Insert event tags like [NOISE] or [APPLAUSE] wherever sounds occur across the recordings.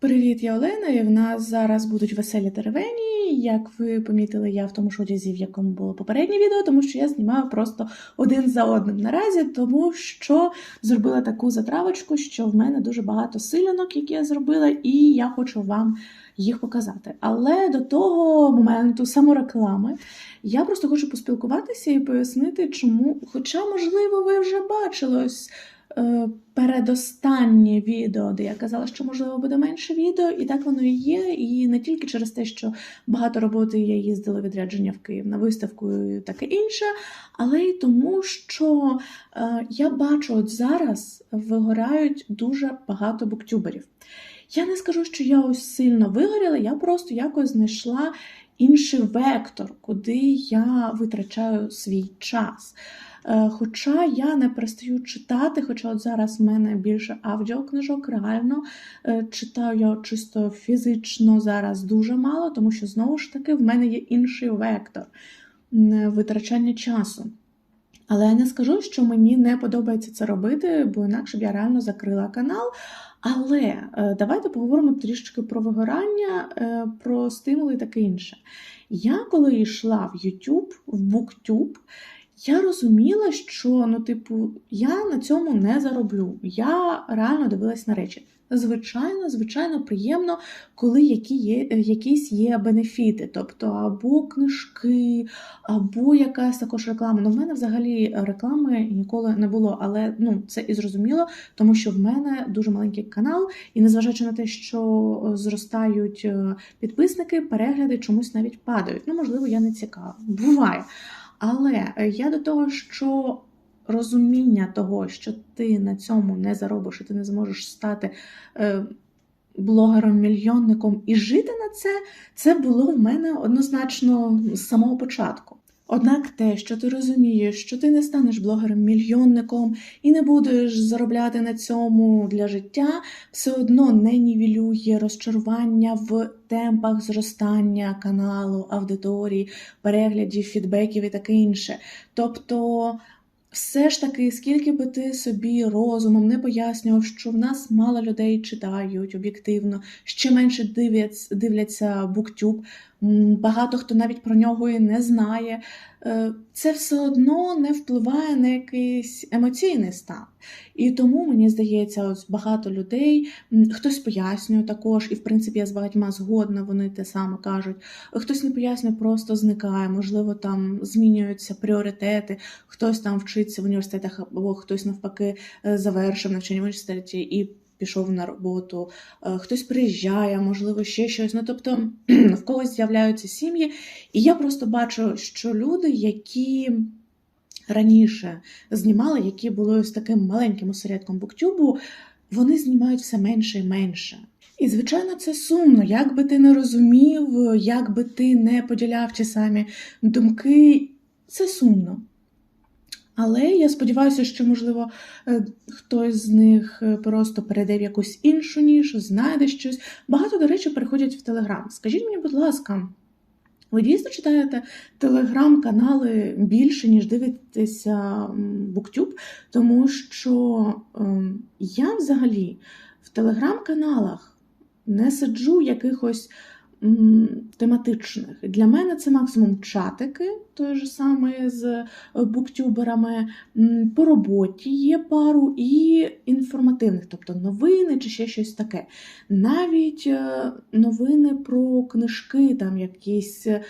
Привіт, я Олена, і в нас зараз будуть веселі теревені. Як ви помітили, я в тому ж одязі, в якому було попереднє відео, тому що я знімаю просто один за одним наразі, тому що зробила таку затравочку, що в мене дуже багато силянок, які я зробила, і я хочу вам їх показати. Але до того моменту самореклами я просто хочу поспілкуватися і пояснити, чому, хоча, можливо, ви вже бачили ось е, передостаннє відео, де я казала, що можливо буде менше відео, і так воно і є. І не тільки через те, що багато роботи я їздила відрядження в Київ на виставку і таке інше, але й тому, що е, я бачу, от зараз вигорають дуже багато буктюберів. Я не скажу, що я ось сильно вигоріла, я просто якось знайшла інший вектор, куди я витрачаю свій час. Е, Хоча я не перестаю читати, хоча от зараз в мене більше аудіокнижок, реально е, читаю я чисто фізично зараз дуже мало, тому що знову ж таки в мене є інший вектор витрачання часу. Але я не скажу, що мені не подобається це робити, бо інакше б я реально закрила канал. Але е, давайте поговоримо трішечки про вигорання, про стимули і таке інше. Я коли йшла в YouTube, в BookTube, я розуміла, що ну, типу, я на цьому не зароблю. Я реально дивилась на речі. Звичайно, звичайно, приємно, коли які є, е, якісь є бенефіти, тобто або книжки, або якась також реклама. Ну, в мене взагалі реклами ніколи не було, але ну, це і зрозуміло, тому що в мене дуже маленький канал, і незважаючи на те, що зростають е, підписники, перегляди чомусь навіть падають. Ну, можливо, я не цікава. Буває. Але е, я до того, що розуміння того, що ти на цьому не заробиш, і ти не зможеш стати е, блогером-мільйонником і жити на це, це було в мене однозначно з самого початку. Однак те, що ти розумієш, що ти не станеш блогером-мільйонником і не будеш заробляти на цьому для життя, все одно не нівелює розчарування в темпах зростання каналу, аудиторії, переглядів, фідбеків і таке інше. Тобто. Все ж таки, скільки би ти собі розумом не пояснював, що в нас мало людей читають об'єктивно, ще менше дивляться, дивляться м, багато хто навіть про нього і не знає, е, це все одно не впливає на якийсь емоційний стан. І тому мені здається, ось багато людей, хтось пояснює також, і в принципі я з багатьма згодна, вони те саме кажуть. Хтось не пояснює, просто зникає, можливо, там змінюються пріоритети, хтось там вчиться в університетах, або хтось навпаки е, завершив навчання в університеті і пішов на роботу, е, хтось приїжджає, можливо, ще щось. Ну тобто [CLEARS THROAT] в когось з'являються сім'ї, і я просто бачу, що люди, які раніше знімали, які були ось таким маленьким осередком буктюбу, вони знімають все менше і менше. І, звичайно, це сумно, як би ти не розумів, як би ти не поділяв ті самі думки, це сумно. Але я сподіваюся, що, можливо, е, хтось з них е, просто перейде в якусь іншу нішу, знайде щось. Багато, до речі, переходять в Телеграм. Скажіть мені, будь ласка, ви дійсно читаєте телеграм-канали більше, ніж дивитеся BookTube? Тому що ем, я взагалі в телеграм-каналах не сиджу якихось тематичних. Для мене це максимум чатики, той же самий з е, буктюберами. По роботі є пару і інформативних, тобто новини чи ще щось таке. Навіть е, новини про книжки, там якісь е,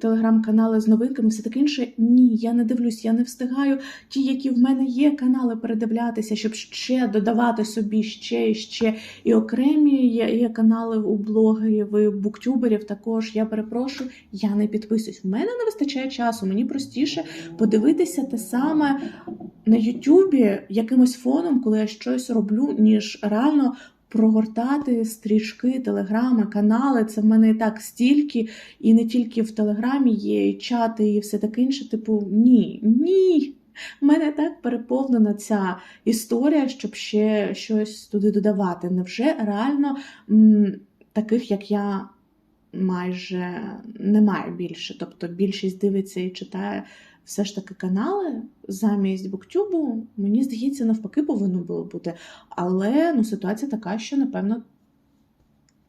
телеграм-канали з новинками, все таке інше. Ні, я не дивлюсь, я не встигаю. Ті, які в мене є канали, передивлятися, щоб ще додавати собі ще і ще. І окремі є, є канали у блогерів, і буктюберів також. Я перепрошую, я не підписуюсь. В мене не вистачає часу. Мені простіше подивитися те саме на Ютубі якимось фоном, коли я щось роблю, ніж реально. Прогортати стрічки, телеграми, канали. Це в мене і так стільки, і не тільки в Телеграмі є, і чати, і все таке інше. Типу, ні, ні. У мене так переповнена ця історія, щоб ще щось туди додавати. Невже реально м, таких, як я, майже немає більше. Тобто більшість дивиться і читає все ж таки канали замість буктюбу, мені здається, навпаки, повинно було бути. Але ну, ситуація така, що, напевно,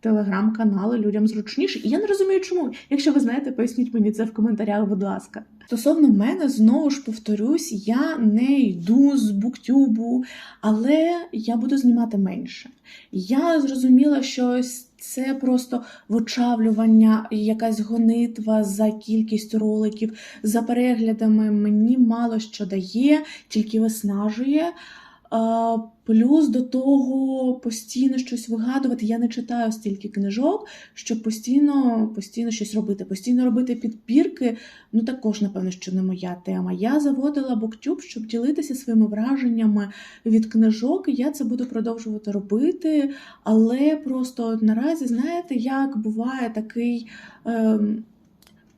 телеграм-канали людям зручніше. І я не розумію, чому. Якщо ви знаєте, поясніть мені це в коментарях, будь ласка. Стосовно мене, знову ж повторюсь, я не йду з буктюбу, але я буду знімати менше. Я зрозуміла, що це просто вичавлювання, якась гонитва за кількістю роликів, за переглядами мені мало що дає, тільки виснажує. Плюс до того постійно щось вигадувати. Я не читаю стільки книжок, щоб постійно, постійно щось робити. Постійно робити підбірки, ну також, напевно, що не моя тема. Я заводила BookTube, щоб ділитися своїми враженнями від книжок, і я це буду продовжувати робити. Але просто наразі, знаєте, як буває такий. Ем,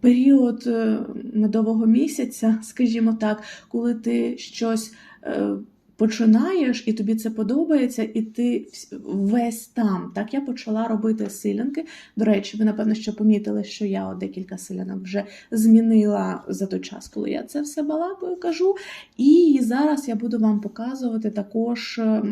Період е, медового місяця, скажімо так, коли ти щось е, починаєш, і тобі це подобається, і ти весь там. Так я почала робити силянки. До речі, ви напевно що помітили, що я от декілька силянок вже змінила за той час, коли я це все балакаю, кажу. І зараз я буду вам показувати також, е,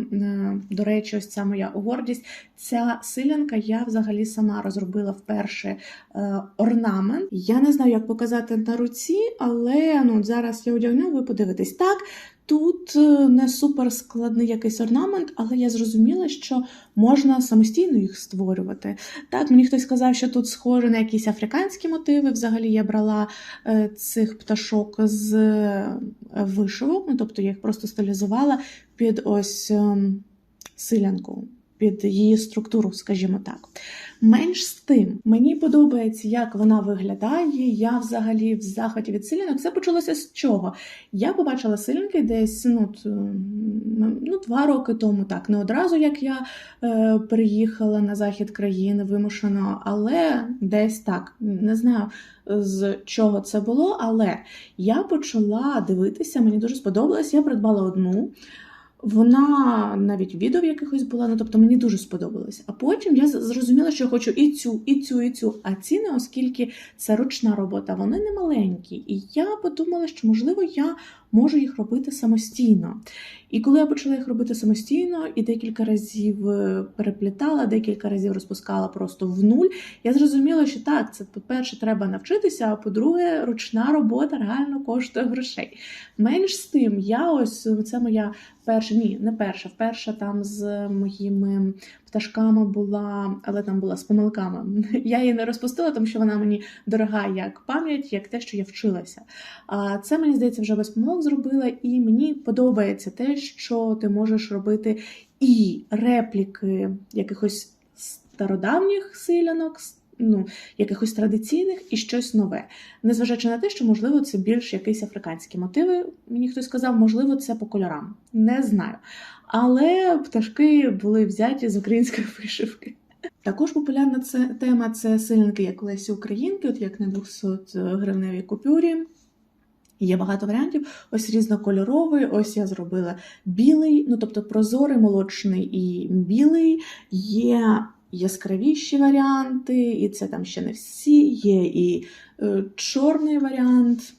до речі, ось ця моя гордість. Ця силянка я взагалі сама розробила вперше е, орнамент. Я не знаю, як показати на руці, але ну, зараз я одягну, ви подивитесь. Так, Тут е, не супер складний якийсь орнамент, але я зрозуміла, що можна самостійно їх створювати. Так, мені хтось сказав, що тут схоже на якісь африканські мотиви. Взагалі я брала е, цих пташок з е, вишивок, ну тобто я їх просто стилізувала під ось ем, силянку, під її структуру, скажімо так. Менш з тим, мені подобається, як вона виглядає. Я взагалі в захваті від силінок. Це почалося з чого? Я побачила силінки десь ну, ну, два роки тому, так, не одразу як я е, приїхала на захід країни вимушено, але десь так, не знаю. З чого це було, але я почала дивитися, мені дуже сподобалось. Я придбала одну. Вона навіть відео в якихось була, ну тобто мені дуже сподобалося. А потім я зрозуміла, що я хочу і цю, і цю, і цю. А ціни, оскільки це ручна робота, вони не маленькі. І я подумала, що можливо я можу їх робити самостійно. І коли я почала їх робити самостійно і декілька разів е, переплітала, декілька разів розпускала просто в нуль, я зрозуміла, що так, це, по-перше, треба навчитися, а по-друге, ручна робота реально коштує грошей. Менш з тим, я ось це моя перша, ні, не перша, вперше там з моїми пташками була, але там була з помилками. [LAUGHS] Я її не розпустила, тому що вона мені дорога як пам'ять, як те, що я вчилася. А це мені здається вже без помилок зробила, і мені подобається те, що ти можеш робити і репліки якихось стародавніх силянок. Ну, якихось традиційних і щось нове. Незважаючи на те, що, можливо, це більш якісь африканські мотиви. Мені хтось сказав, можливо, це по кольорам. Не знаю. Але пташки були взяті з української [LAUGHS] вишивки. Також популярна це, тема це силянки як Лесі Українки, от як на 200 гривневій купюрі. Є багато варіантів. Ось різнокольоровий, ось я зробила білий, ну тобто прозорий, молочний і білий. Є яскравіші варіанти, і це там ще не всі. Є і е, чорний варіант,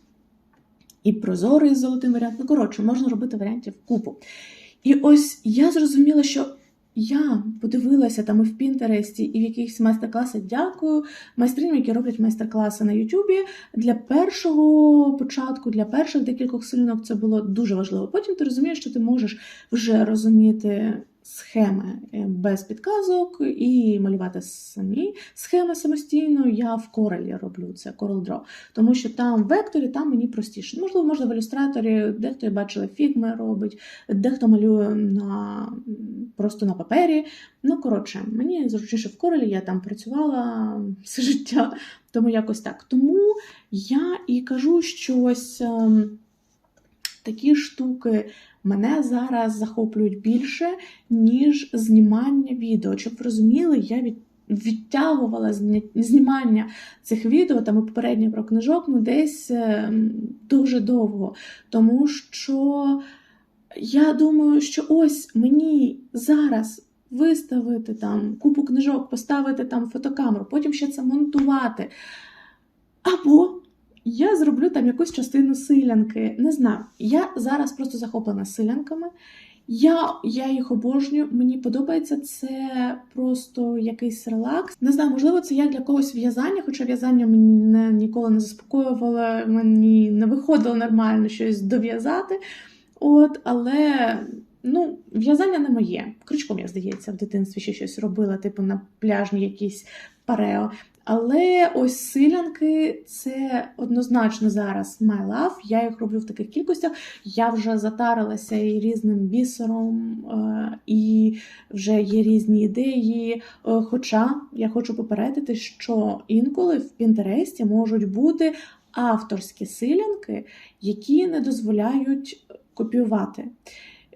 і прозорий з золотим варіант. Ну, коротше, можна робити варіантів купу. І ось я зрозуміла, що я подивилася там і в Пінтересті, і в якихось майстер-класах. Дякую майстриням, які роблять майстер-класи на Ютубі. Для першого початку, для перших декількох силінок це було дуже важливо. Потім ти розумієш, що ти можеш вже розуміти схеми е, без підказок і малювати самі схеми самостійно. Я в Corel роблю це Corel Draw, тому що там в векторі там мені простіше. Можливо, можна в ілюстраторі, дехто я бачила фігми робить, дехто малює на просто на папері. Ну, коротше, мені зручніше в Corel, я там працювала все життя, тому якось так. Тому я і кажу, що ось ем, такі штуки мене зараз захоплюють більше, ніж знімання відео. Щоб ви розуміли, я від. Відтягувала знімання цих відео, там і попередньо про книжок, ну десь ем, дуже довго. Тому що я думаю, що ось мені зараз виставити там купу книжок, поставити там фотокамеру, потім ще це монтувати. Або я зроблю там якусь частину силянки. Не знаю. Я зараз просто захоплена силянками, Я, я їх обожнюю, мені подобається це просто якийсь релакс. Не знаю, можливо, це як для когось в'язання, хоча в'язання мене ніколи не заспокоювало, мені не виходило нормально щось дов'язати. От, але ну, в'язання не моє. Крючком, я здається, в дитинстві ще щось робила, типу на пляжні якісь парео. Але ось силянки це однозначно зараз my love. Я їх роблю в таких кількостях. Я вже затарилася і різним бісером, е, і вже є різні ідеї. Е, Хоча я хочу попередити, що інколи в Пінтересті можуть бути авторські силянки, які не дозволяють копіювати.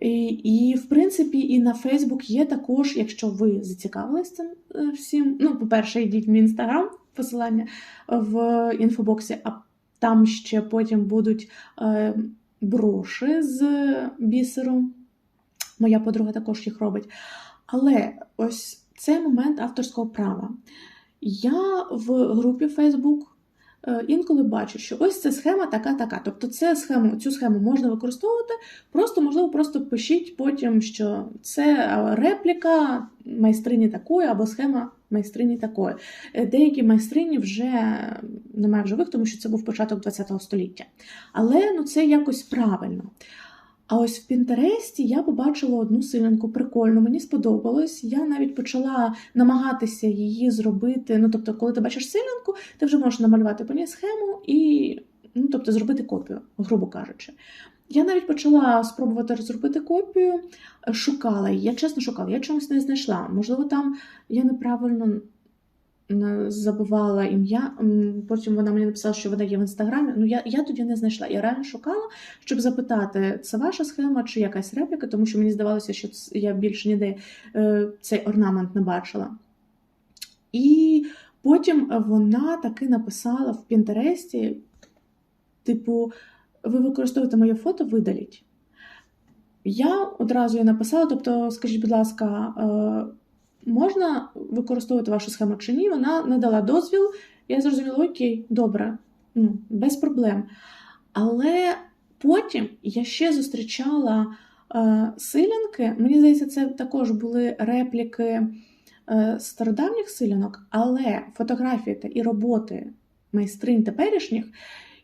І, в принципі, і на Фейсбук є також, якщо ви зацікавились цим е, всім. Ну, по-перше, йдіть в мій інстаграм, посилання в інфобоксі, а там ще потім будуть е, броші з бісером. Моя подруга також їх робить. Але ось цей момент авторського права. Я в групі е, інколи бачу, що ось ця схема така-така. Тобто це схему, цю схему можна використовувати, просто, можливо, просто пишіть потім, що це репліка майстрині такої або схема майстрині такої. Е, Деякі майстрині вже немає в живих, тому що це був початок ХХ століття. Але ну, це якось правильно. А ось в Пінтересті я побачила одну силянку прикольну, мені сподобалось. Я навіть почала намагатися її зробити. Ну, тобто, коли ти бачиш силянку, ти вже можеш намалювати по ній схему і ну, тобто, зробити копію, грубо кажучи. Я навіть почала спробувати розробити копію, шукала її. Я чесно шукала, я чомусь не знайшла. Можливо, там я неправильно не забувала ім'я. Потім вона мені написала, що вона є в інстаграмі. Ну я, я тоді не знайшла. Я реально шукала, щоб запитати, це ваша схема чи якась репліка, тому що мені здавалося, що я більше ніде е, цей орнамент не бачила. І потім вона таки написала в Пінтересті, типу, ви використовуєте моє фото, видаліть. Я одразу їй написала, тобто, скажіть, будь ласка, е, можна використовувати вашу схему чи ні? Вона не дала дозвіл. Я зрозуміла, окей, добре, ну, без проблем. Але потім я ще зустрічала е, силянки. Мені здається, це також були репліки е, стародавніх силянок, але фотографії та і роботи майстринь теперішніх.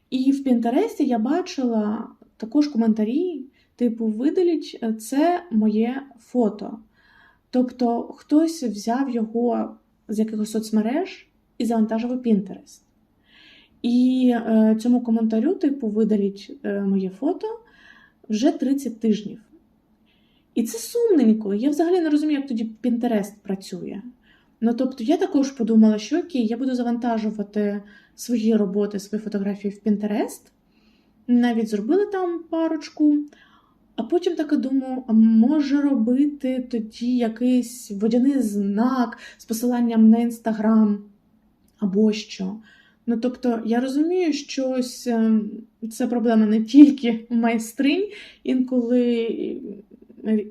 І в Пінтересті я бачила також коментарі, типу, видаліть е, це моє фото. Тобто хтось взяв його з якихось соцмереж і завантажив у Pinterest. І е, цьому коментарю, типу, видаліть е, моє фото вже 30 тижнів. І це сумненько. Я взагалі не розумію, як тоді Pinterest працює. Ну, тобто, я також подумала, що окей, я буду завантажувати свої роботи, свої фотографії в Pinterest. Навіть зробила там парочку. А потім так думаю, а може робити тоді якийсь водяний знак з посиланням на інстаграм або що. Ну, тобто, я розумію, що ось е, це проблема не тільки майстринь, інколи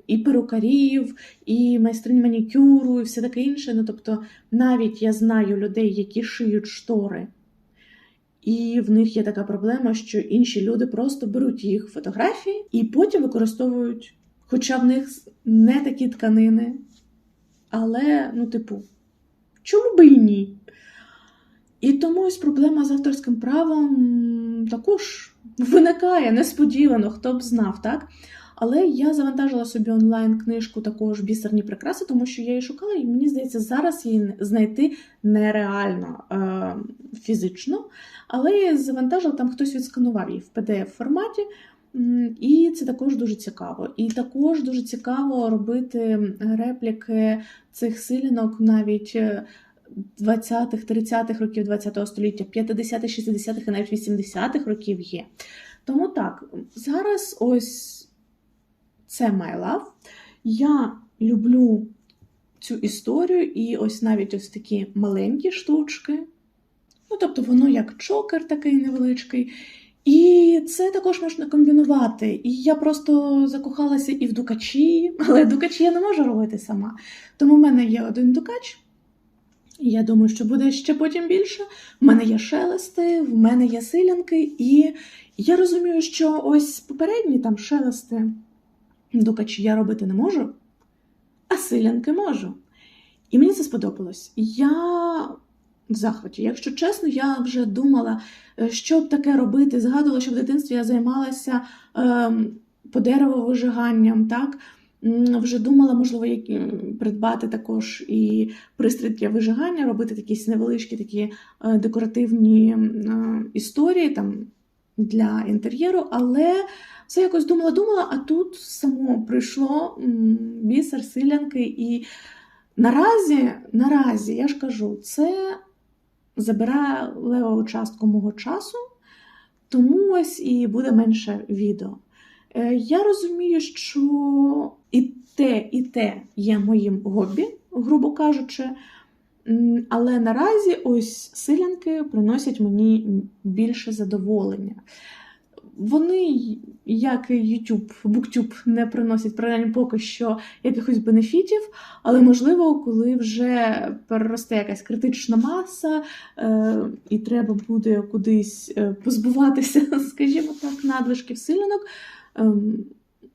і перукарів, і майстринь манікюру, і все таке інше. Ну, тобто, навіть я знаю людей, які шиють штори. І в них є така проблема, що інші люди просто беруть їх фотографії і потім використовують, хоча в них не такі тканини. Але, ну, типу, чому би і ні? І тому ось проблема з авторським правом також виникає несподівано, хто б знав, так? Але я завантажила собі онлайн книжку також бісерні прикраси, тому що я її шукала, і мені здається, зараз її знайти нереально е, фізично. Але я завантажила, там хтось відсканував її в pdf форматі, і це також дуже цікаво. І також дуже цікаво робити репліки цих силянок навіть 20-х, 30-х років ХХ століття, 50-х, 60-х і навіть 80-х років є. Тому так, зараз ось це My Love. Я люблю цю історію, і ось навіть ось такі маленькі штучки. Ну, тобто, воно як чокер такий невеличкий. І це також можна комбінувати. І я просто закохалася і в дукачі, [LAUGHS] але дукачі я не можу робити сама. Тому в мене є один дукач. І я думаю, що буде ще потім більше. В мене є шелести, в мене є силянки, і я розумію, що ось попередні там шелести дукачі я робити не можу, а силянки можу. І мені це сподобалось. Я в захваті. Якщо чесно, я вже думала, е, що б таке робити. Згадувала, що в дитинстві я займалася ем, по деревовижиганням, так? Вже думала, можливо, які- придбати також і пристрій для вижигання, робити якісь невеличкі такі е, декоративні е, історії там для інтер'єру, але все якось думала, думала, а тут само прийшло бісер, силянки, і наразі, наразі, я ж кажу, це забирає левову частку мого часу, тому ось і буде менше відео. Е, Я розумію, що і те, і те є моїм хобі, грубо кажучи. Але наразі ось силянки приносять мені більше задоволення. Вони, як і YouTube, BookTube, не приносять принаймні поки що якихось бенефітів, але можливо, коли вже переросте якась критична маса, е, і треба буде кудись е, позбуватися, [LAUGHS] скажімо так, надлишків силянок. ем,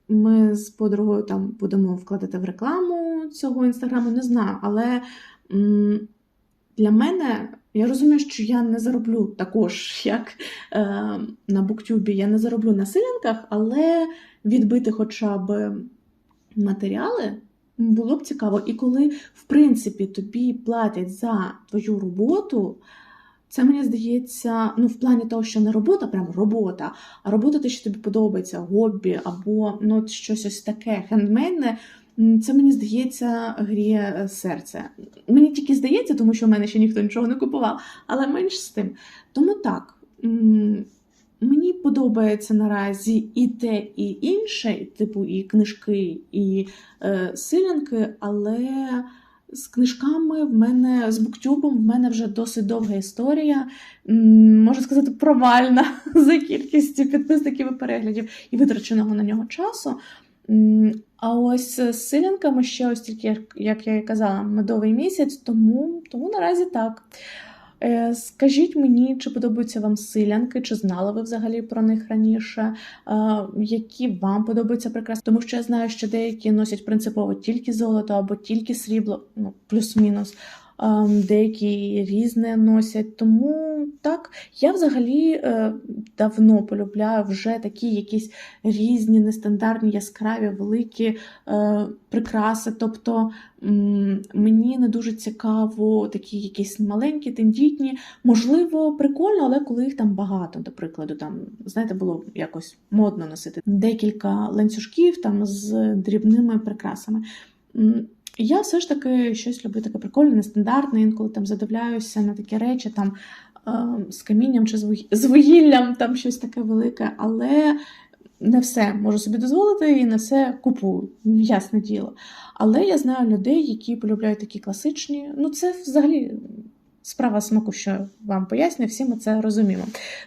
Ми з подругою там будемо вкладати в рекламу цього інстаграму, не знаю. Але м, для мене я розумію, що я не зароблю також, [LAUGHS] як е, на Буктюбі, я не зароблю на силянках, але відбити хоча б матеріали було б цікаво. І коли, в принципі, тобі платять за твою роботу. Це мені здається, ну в плані того, що не робота, прям робота, а робота те, що тобі подобається, хобі або ну, щось ось таке хендмейдне, м, це мені здається гріє е, серце. Мені тільки здається, тому що в мене ще ніхто нічого не купував, але менш з тим. Тому так. Мені подобається наразі і те, і інше, типу і книжки, і е, силянки, але з книжками в мене з буктюбом в мене вже досить довга історія. Можу сказати, провальна [LAUGHS] за кількістю підписників і переглядів і витраченого на нього часу. А ось з силянками ще ось тільки, як- я і казала, медовий місяць, тому, тому наразі так. Е, Скажіть мені, чи подобаються вам силянки, чи знали ви взагалі про них раніше, які вам подобаються прикраси? Тому що я знаю, що деякі носять принципово тільки золото або тільки срібло, ну плюс-мінус. Деякі різне носять. Тому так, я взагалі е, давно полюбляю вже такі якісь різні, нестандартні, яскраві, великі е, прикраси. Тобто мені не дуже цікаво такі якісь маленькі, тендітні. Можливо, прикольно, але коли їх там багато, до прикладу, там, знаєте, було якось модно носити декілька ланцюжків там з дрібними прикрасами. Я все ж таки щось люблю таке прикольне, нестандартне, інколи там задивляюся на такі речі, там з камінням чи з вугі- вугіллям, там щось таке велике, але не все можу собі дозволити і не все купую, ясне діло. Але я знаю людей, які полюбляють такі класичні. Ну, це взагалі справа смаку, що вам поясню, всі ми це розуміємо.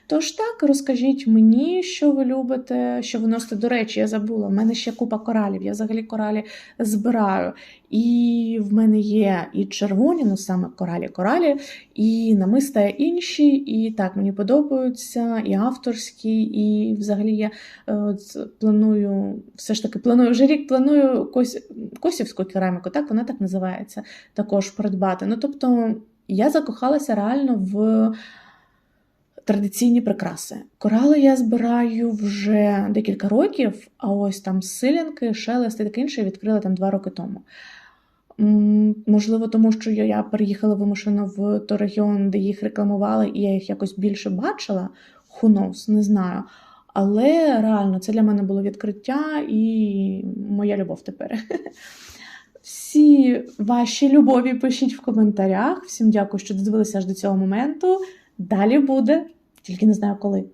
Тож так, розкажіть мені, що ви любите, що ви носите. До речі, я забула. в мене ще купа коралів. Я взагалі коралі збираю. І в мене є і червоні, ну саме коралі-коралі, і намиста інші. І так, мені подобаються, і авторські, і взагалі я е, от, планую, все ж таки планую вже рік, планую кось, косівську кераміку, так вона так називається, також придбати. Ну, тобто, я закохалася реально в традиційні прикраси. Корали я збираю вже декілька років, а ось там силянки, шелест і таке інше відкрила там два роки тому. Можливо, тому що я переїхала вимушено в той регіон, де їх рекламували, і я їх якось більше бачила. Who knows, не знаю. Але реально це для мене було відкриття і моя любов тепер. [LAUGHS] Всі ваші любові пишіть в коментарях. Всім дякую, що додивилися аж до цього моменту. Далі буде, тільки не знаю коли.